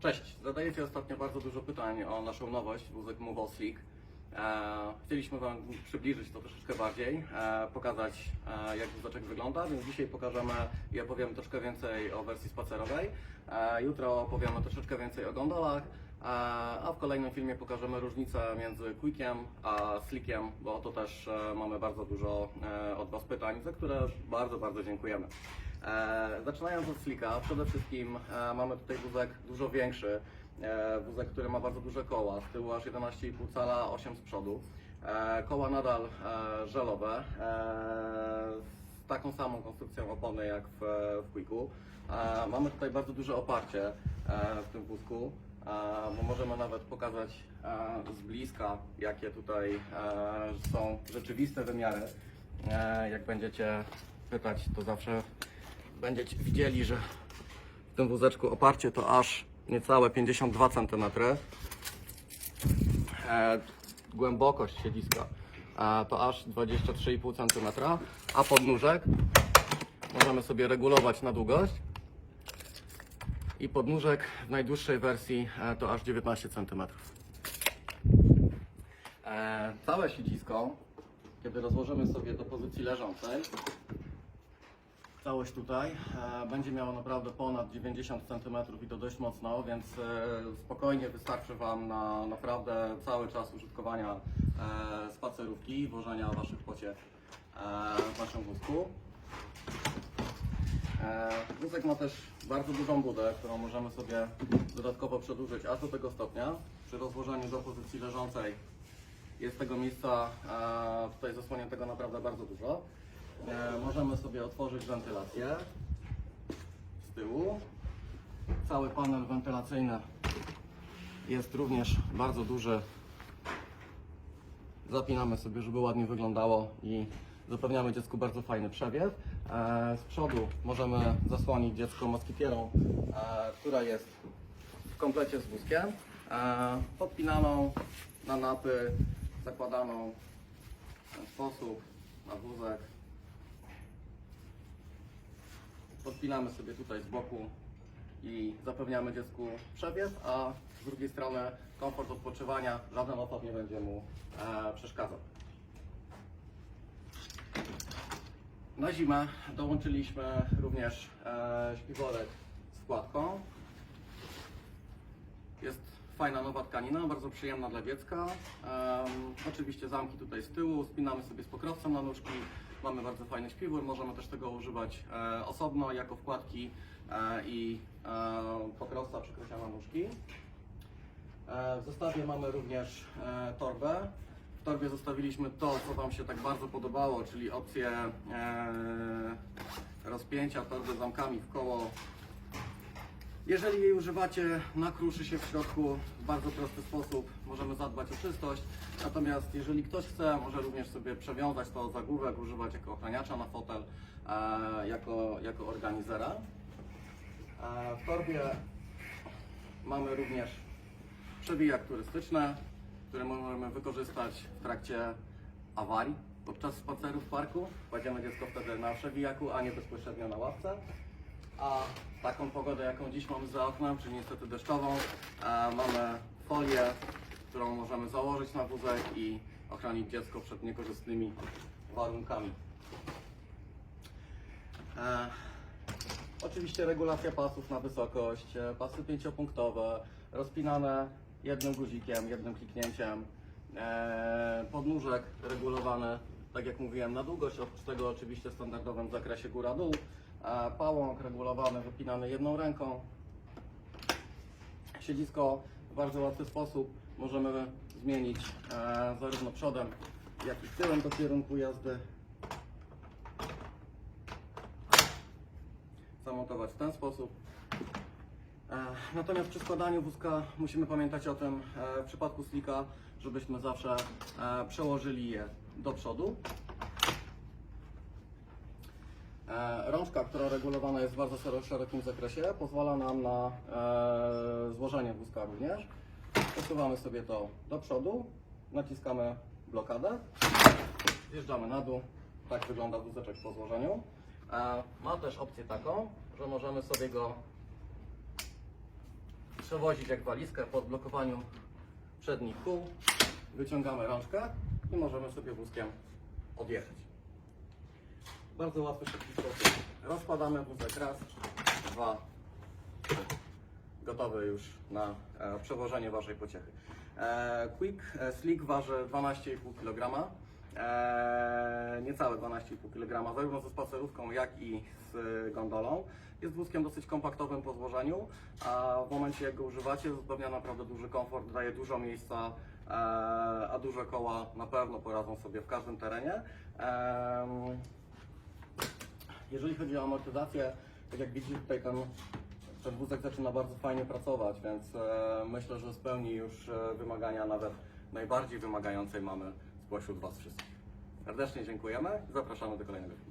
Cześć, zadajecie ostatnio bardzo dużo pytań o naszą nowość, wózek Move. E, chcieliśmy Wam przybliżyć to troszeczkę bardziej, e, pokazać e, jak wózeczek wygląda, więc dzisiaj pokażemy i opowiemy troszkę więcej o wersji spacerowej. E, jutro opowiemy troszeczkę więcej o gondolach, a w kolejnym filmie pokażemy różnicę między Quickiem a Slickiem, bo to też mamy bardzo dużo od Was pytań, za które bardzo, bardzo dziękujemy. E, zaczynając od Slicka, przede wszystkim e, mamy tutaj wózek dużo większy, e, wózek, który ma bardzo duże koła, z tyłu aż 11,5 cala, 8 z przodu. E, koła nadal e, żelowe, e, taką samą konstrukcją opony jak w, w Quicku. E, mamy tutaj bardzo duże oparcie e, w tym wózku, e, bo możemy nawet pokazać e, z bliska, jakie tutaj e, są rzeczywiste wymiary. E, jak będziecie pytać, to zawsze będziecie widzieli, że w tym wózeczku oparcie to aż niecałe 52 cm. E, głębokość siedziska e, to aż 23,5 cm, a podnóżek możemy sobie regulować na długość. I podnóżek w najdłuższej wersji e, to aż 19 cm. E, całe siedzisko, kiedy rozłożymy sobie do pozycji leżącej, Całość tutaj e, będzie miała naprawdę ponad 90 cm i to dość mocno, więc e, spokojnie wystarczy Wam na naprawdę cały czas użytkowania e, spacerówki i wożenia Waszych pociech w Waszym wózku. Wózek ma też bardzo dużą budę, którą możemy sobie dodatkowo przedłużyć aż do tego stopnia. Przy rozłożeniu do pozycji leżącej jest tego miejsca tutaj zasłoniętego naprawdę bardzo dużo. E, możemy sobie otworzyć wentylację z tyłu. Cały panel wentylacyjny jest również bardzo duży. Zapinamy sobie, żeby ładnie wyglądało i zapewniamy dziecku bardzo fajny przewiew. E, z przodu możemy zasłonić dziecko moskitierą, e, która jest w komplecie z wózkiem, e, podpinaną na napy, zakładaną w ten sposób na wózek. Podpinamy sobie tutaj z boku i zapewniamy dziecku przewiew, a z drugiej strony komfort odpoczywania, żaden opad nie będzie mu e, przeszkadzał. Na zimę dołączyliśmy również e, śpiworek z wkładką. Jest fajna nowa tkanina, bardzo przyjemna dla dziecka. Em, oczywiście zamki tutaj z tyłu, spinamy sobie z pokrowcem na nóżki. Mamy bardzo fajny śpiwór, możemy też tego używać e, osobno jako wkładki e, i e, pokrowca przykrycia na nóżki. E, W zestawie mamy również e, torbę. W torbie zostawiliśmy to, co Wam się tak bardzo podobało, czyli opcję e, rozpięcia torby zamkami w koło. Jeżeli jej używacie, nakruszy się w środku w bardzo prosty sposób. Możemy zadbać o czystość. Natomiast jeżeli ktoś chce, może również sobie przewiązać to zagłówek, używać jako ochraniacza na fotel, e, jako, jako organizera. E, w torbie mamy również przewijak turystyczny, który możemy wykorzystać w trakcie awarii podczas spaceru w parku. Kładziemy dziecko wtedy na przewijaku, a nie bezpośrednio na ławce. A taką pogodę, jaką dziś mamy za oknem, czyli niestety deszczową, e, mamy folię, którą możemy założyć na wózek i ochronić dziecko przed niekorzystnymi warunkami. E, Oczywiście regulacja pasów na wysokość, e, pasy pięciopunktowe, rozpinane jednym guzikiem, jednym kliknięciem, e, podnóżek regulowany, tak jak mówiłem, na długość, oprócz tego oczywiście w standardowym zakresie góra-dół, pałąk regulowany, wypinany jedną ręką, siedzisko w bardzo łatwy sposób możemy zmienić e, zarówno przodem, jak i tyłem do kierunku jazdy. zamontować w ten sposób. E, Natomiast przy składaniu wózka musimy pamiętać o tym e, w przypadku slika, żebyśmy zawsze przełożyli je do przodu. E, Rączka, która regulowana jest w bardzo szero- szerokim zakresie, pozwala nam na e, złożenie wózka również. Przesuwamy sobie to do przodu, naciskamy blokadę, zjeżdżamy na dół. Tak wygląda wózeczek po złożeniu. E, Ma też opcję taką, że możemy sobie go przewozić jak walizkę po odblokowaniu przednich kół. Wyciągamy rączkę i możemy sobie wózkiem odjechać. Bardzo łatwy, szybki sposób. Rozkładamy wózek raz, dwa, trzy. Gotowy już na e, przewożenie Waszej pociechy. E, Quick e, Slick waży 12,5 kg. E, niecałe 12,5 kg, zarówno ze spacerówką, jak i z gondolą. Jest wózkiem dosyć kompaktowym po złożeniu, a w momencie jak go używacie zapewnia naprawdę duży komfort, daje dużo miejsca, a duże koła na pewno poradzą sobie w każdym terenie. Jeżeli chodzi o amortyzację, tak jak widzicie tutaj ten, ten wózek zaczyna bardzo fajnie pracować, więc e, myślę, że spełni już e, wymagania nawet najbardziej wymagającej mamy spośród Was wszystkich. Serdecznie dziękujemy i zapraszamy do kolejnego filmu.